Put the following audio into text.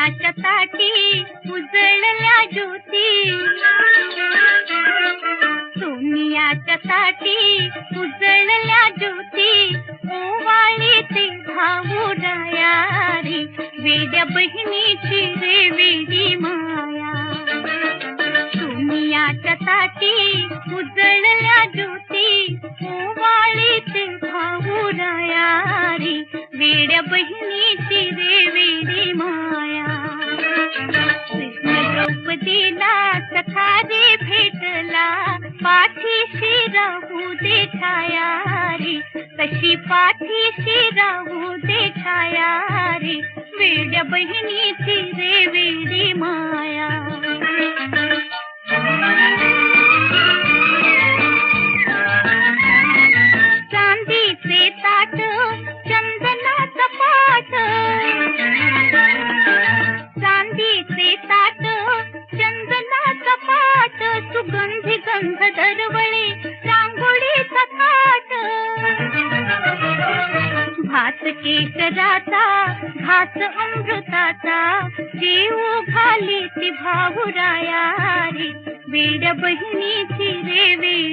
सोनियाच्या उजळल्या ज्योती. सोनियाच्या ताटी उजळल्या ज्योती. ओवाळी ते भाऊ डायारी वेड्या बहिणीची रे वेडी माया. सोनियाच्या ताटी उजळल्या ज्योती. द्रौपदीला सखा रे भेटला पाठीशी राहू दे छायारी. तशी पाठीशी राहू दे छायारी. वेड्या बहिणीची रे वेडी मा सुगंधी गंध दरवळे रांगोळीचा थाट भात केशराचा भात अमृताचा जीव घाली ती भाऊरायारी. वेड बहिणीची रे वेळी